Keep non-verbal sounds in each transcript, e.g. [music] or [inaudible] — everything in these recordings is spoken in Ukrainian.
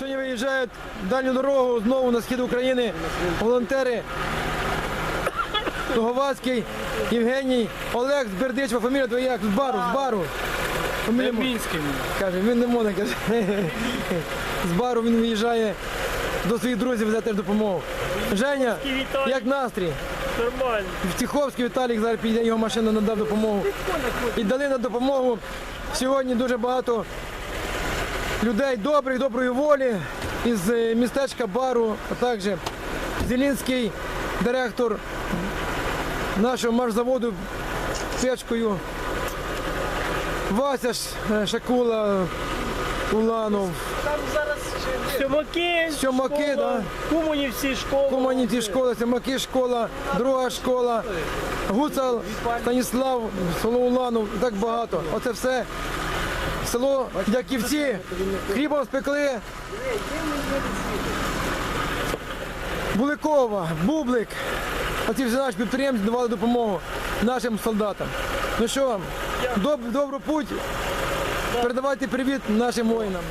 Сьогодні виїжджають в дальню дорогу знову на схід України волонтери. Туговацький, Євгеній, Олег з Бердичева, фамілія твоя як? З бару, з бару. Фамілія мо-. Каже, він не може, каже. З бару він виїжджає до своїх друзів взяти теж допомогу. Женя, Віталій. як настрій? Нормально. В Тиховський Віталік зараз піде, його машина надав допомогу. І дали на допомогу сьогодні дуже багато людей добрих, доброї волі із е, містечка Бару, а також Зелінський директор нашого маршзаводу печкою. Вася е, Шакула, Уланов, Там зараз сьомаки, Сьомаки, школа, да. Куманівці школа. Куманівці школа, Семаки школа, друга школа, Гуцал, Станіслав, село Уланов, і так багато. Оце все село Дяківці, хлібом спекли. Буликова, Бублик. Оці всі наші підприємці давали допомогу нашим солдатам. Ну що доб, добру путь. Передавайте привіт нашим воїнам.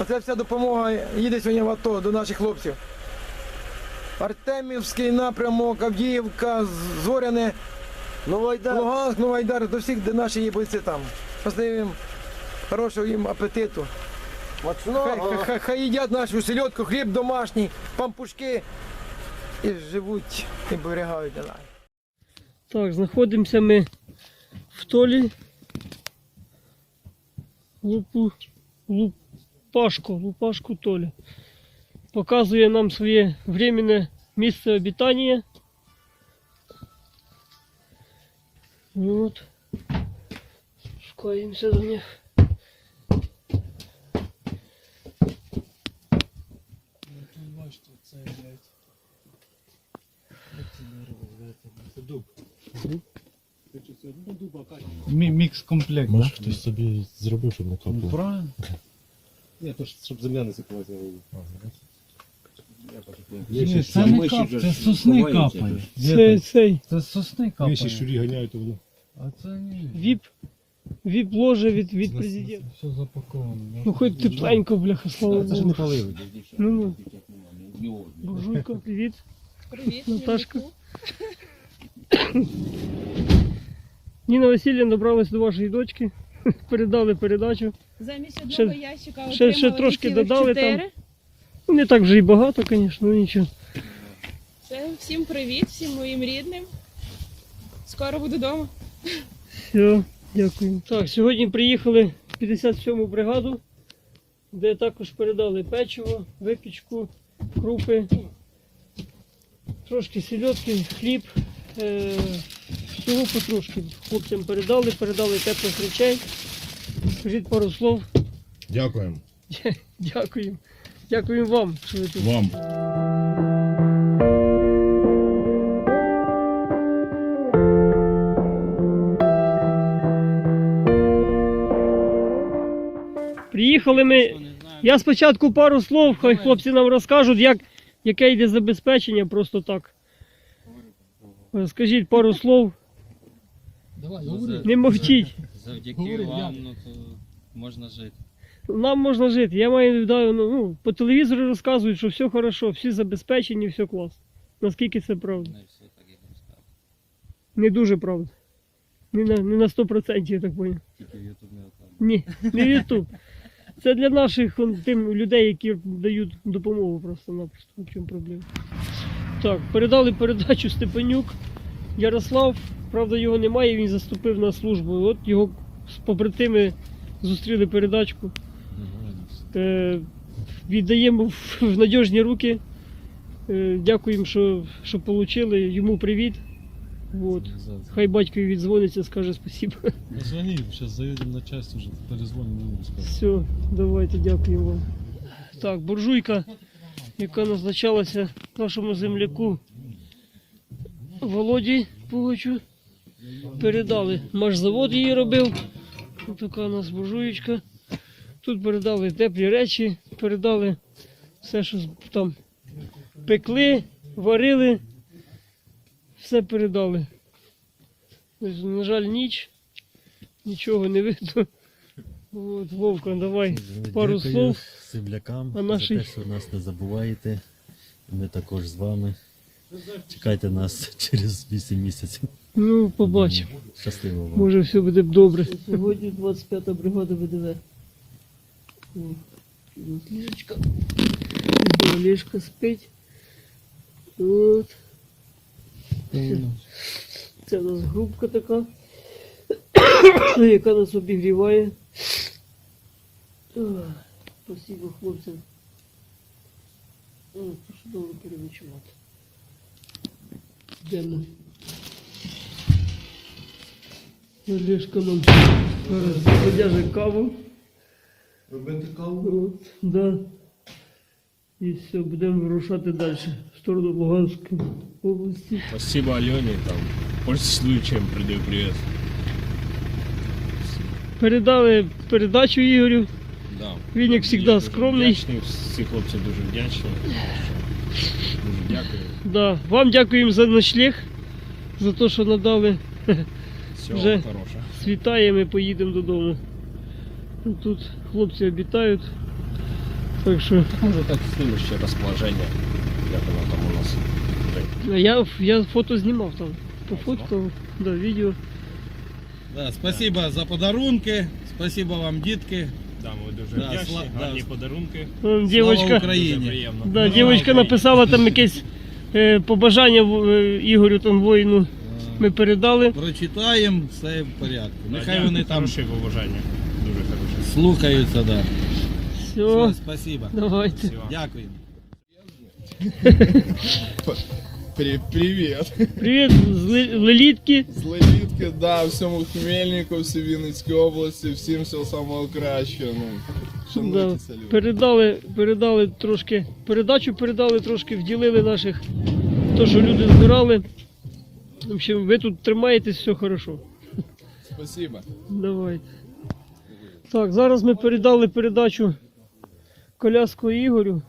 Оце вся допомога їде сьогодні в АТО до наших хлопців. Артемівський напрямок, Авдіївка, Зоряне. Луганськ, Новайдар, до всіх, де наші є бойці там. Послаємо їм хорошого їм апетиту. Хай, хай, хай, хай їдять нашу селедку, хліб домашній, пампушки і живуть і берегають для нас. Так, знаходимося ми в толі. Лупу, лупашку, лупашку толі. Показує нам своє временне місце обітання. От. Шукаємося до них. Мікс комплект, Може да? хтось собі зробив, щоб не капало. Правильно. Ні, то ж, щоб земля не сипалася. Ні, це не кап, це сосни капають. Це цей Це сосни Віші капають. щурі ганяють, то воно. А це ні. віп, віп ложе від, від президента. Все запаковано. Ну хоч тепленько, бляха, слава Це ж Богу. не паливо. Ну, ну. Буржуйка, привіт. Привіт, Наташка. [coughs] Ніна Васильівна добралась до вашої дочки. [laughs] Передали передачу. Замість одного Ще- ящика ще- ще трошки додали там. Ну, Не так вже і багато, звісно, нічого. Все, всім привіт, всім моїм рідним. Скоро буду вдома. Все, дякую. Так, сьогодні приїхали в 57-му бригаду, де також передали печиво, випічку, крупи, трошки сільотки, хліб. Е, всього потрошки хлопцям передали, передали теплих речей. Скажіть пару слов. Дякуємо. [laughs] Дякую. Дякую вам, що ви тут. Вам. Приїхали ми. Я спочатку пару слов, хай хлопці нам розкажуть, як, яке йде забезпечення, просто так. Скажіть пару слов, не мовчіть. Завдяки вам, ну то можна жити. Нам можна жити. Я маю віддаю, ну, ну, по телевізору розказують, що все хорошо, всі забезпечені, все клас. Наскільки це правда? Не все так, як вам. Не дуже правда. Не на, не на 100%, я так понял. Тільки в Ютуб не отам. Ні, не Ютуб. Це для наших он, тим людей, які дають допомогу просто-напросто. В чому проблема. Так, передали передачу Степанюк. Ярослав, правда, його немає, він заступив на службу. От його з побратими зустріли передачку. Е, віддаємо в, в надіжні руки. Е, дякуємо, що, що отримали. Йому привіт. От. Хай батькові віддзвониться, скаже спасибо. Позвони, зараз заїдемо на часть уже, перезвонимо. Все, давайте, дякую вам. Так, буржуйка, яка назначалася нашому земляку Володі Пугачу. Передали. Машзавод її робив. Ось така у нас буржуєчка. Тут передали теплі речі, передали все, що там пекли, варили. Все передали. Ось, на жаль, ніч. Нічого не видно. От, Вовка, давай пару Дякую слов. землякам А наші- за те, що нас не забуваєте. Ми також з вами. Чекайте нас [laughs] через 8 місяців. Ну, побачимо. Щасливо вам. Може все буде добре. Сьогодні 25-та бригада ВДВ. Ліжечка. Олежка спить. От. Це у нас групка така, [coughs] яка нас обігріває. Спасибо хлопцям. О, що добре переночувати. Йдемо. Олежка нам подяже каву. Робити каву? От, да. І все, будемо вирушати далі в сторону Луганської області. Спасибо Алене, там, пользуясь случаем, передаю привет. Передали передачу Ігорю. Да. Він, як завжди, скромний. Вдячний, всі хлопці дуже вдячні. Дякую. Да. Вам дякуємо за ночлег, за те, що надали. Всього Вже. хорошого. Світає, ми поїдемо додому. Тут хлопці обітають. Так що Може так следующее розположення, як воно там у нас. я, я фото знімав там. Пофоткав, да, відео. Да, спасибо за подарунки, спасибо вам, дітки. Да, ми дуже Да, вдячні, сла- гарні да. подарунки. Там Слава дівочка, Дуже Україні! приємно. да, Слава дівочка Україні! написала там якесь е, побажання в- е, Ігорю там воїну. Ми передали. Прочитаємо, все в порядку. Да, Нехай дякую, вони там хороше побажання. Дуже хороше. слухаються, да. Все, Все, спасибо. давайте. Дякую. [laughs] Привет. Привіт з Ли- Лелітки. З Лелітки, да, всьому Хмельнику, всій Вінницькій області, всім всього самого кращого. Ну, Да, люди. передали, передали трошки, передачу передали трошки, вділили наших, то, що люди збирали. В общем, ви тут тримаєтесь, все хорошо. Спасибо. Давайте. Так, зараз ми передали передачу коляску Ігорю.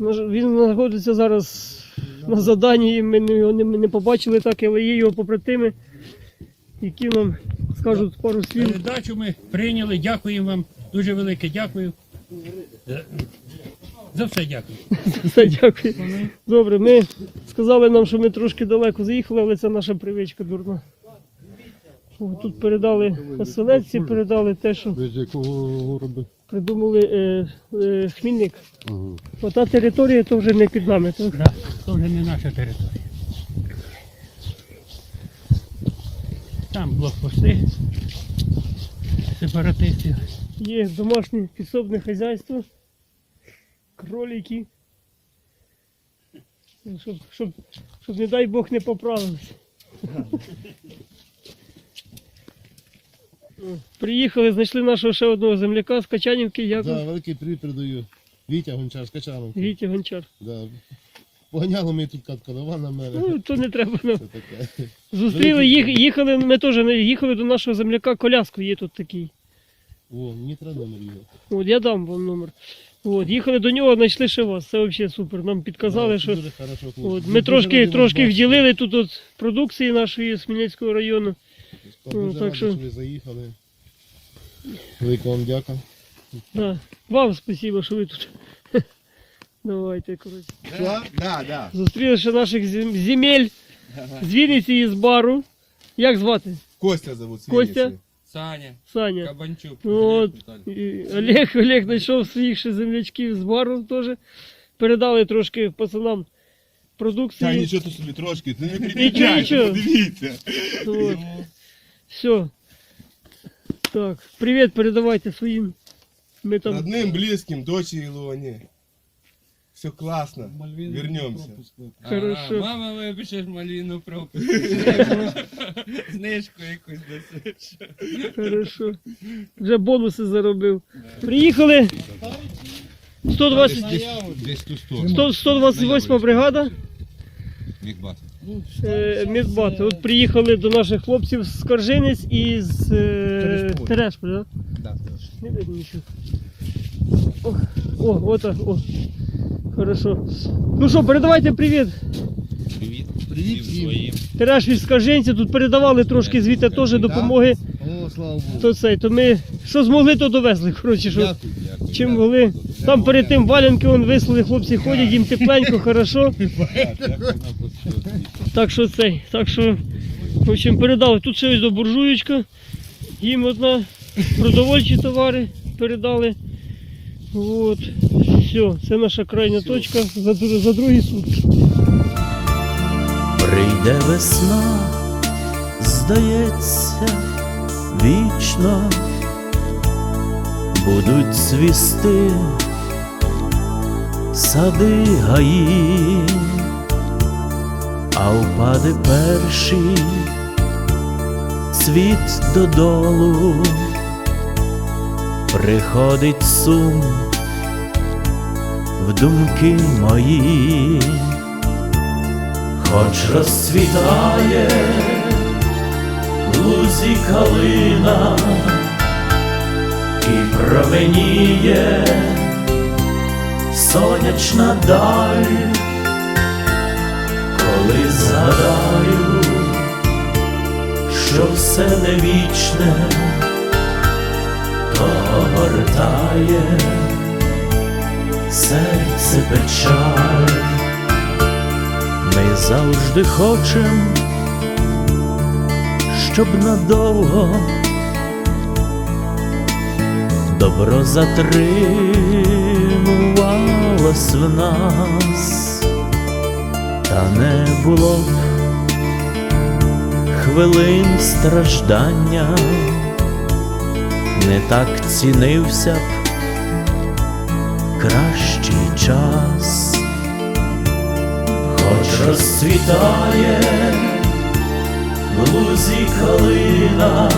Він знаходиться зараз на заданні, і ми не- його не, не побачили так, але є його побратими, які нам скажуть пару слів. Передачу ми прийняли. Дякуємо вам. Дуже велике дякую. Е, За все дякую. [laughs] За Все, дякую. Добре, ми сказали нам, що ми трошки далеко заїхали, але це наша привичка дурна. Тут передали оселедці, передали те, що Ви з якого городу? Придумали е, е, Хмільник. Ота територія то вже не під нами. Так? Да, Це вже не наша територія. Там блокпости сепаратистів. Є домашнє підсобне хазяйство, кролики. Ну, Щоб, щоб, щоб, не дай Бог, не поправилися. [laughs] Приїхали, знайшли нашого ще одного земляка з Качанівки, як Да, великий привіт передаю. Вітя Гончар з Качаном. Вітя Гончар. Да. Поганяли ми тут каткадова на мене. Ну, то не треба. Ну. Це таке. Зустріли, їх, їхали, ми теж не- їхали до нашого земляка, коляску є тут такий. О, мені треба номер його. От, я дам вам номер. От, їхали до нього, знайшли ще вас. Це взагалі супер. Нам підказали, Да, що Дуже хорошо, хлопці. от, Дуже ми трошки, вас трошки бачити. вділили тут от продукції нашої з Хмельницького району. Дуже Ну, раді, так що- що ви заїхали. Велика вам дяка. Да. Вам спасибо, що ви тут. [laughs] Давайте, коротше. Що? Да, да. Зустріли ще наших зем- земель з Вінниці і з бару. Як звати? Костя зовут. з Костя? Вінниці. Саня, Саня. Кабанчук. От, Віталій. і Олег, Олег знайшов своїх ще землячків з бару теж. Передали трошки пацанам Та продукції. нічого тут собі трошки, ти не Нічого, кричайте, нічого. подивіться. От. Все. Так, привіт передавайте своїм. Ми там. Родним, близьким, дочі Ілоні. Все класно. Вернемся. Хорошо. А, мама випишеш маліну пропуск. [laughs] Знижку якусь досить. Хорошо. Вже бонуси заробив. Приїхали. 120, Десь ту сторону. 100, 128 бригада. Е, Мідбат. От приїхали до наших хлопців з Коржинець і з е, Терешполя, да? Да. Не видно нічого. О, о, от, так, о. Хорошо. Ну що, передавайте привіт. Привіт. Привіт своїм. Терешпіль з Коржинці. Тут передавали трошки звідти теж допомоги. О, слава Богу. То цей, то ми що змогли, то довезли. Коротше, що Дякую, дякую. чим могли. Там перед тим валянки вон вислали, хлопці ходять, їм тепленько, [laughs] хорошо. Так що цей, так що, в общем, передали. Тут ще ось до буржуєчка. Їм одна продовольчі товари передали. От. Все, це наша крайня точка за, за другі сутки. Прийде весна, здається, вічно будуть цвісти сади гаї, а впаде перший цвіт додолу, приходить сум в думки мої. Хоч розцвітає в лузі калина і променіє сонячна даль, коли згадаю, що все не вічне, то гортає серце печаль. Ми завжди хочем, щоб надовго добро затримувалось в нас, та не було хвилин страждання, не так цінився б кращий час. Хоч розцвітає в калина,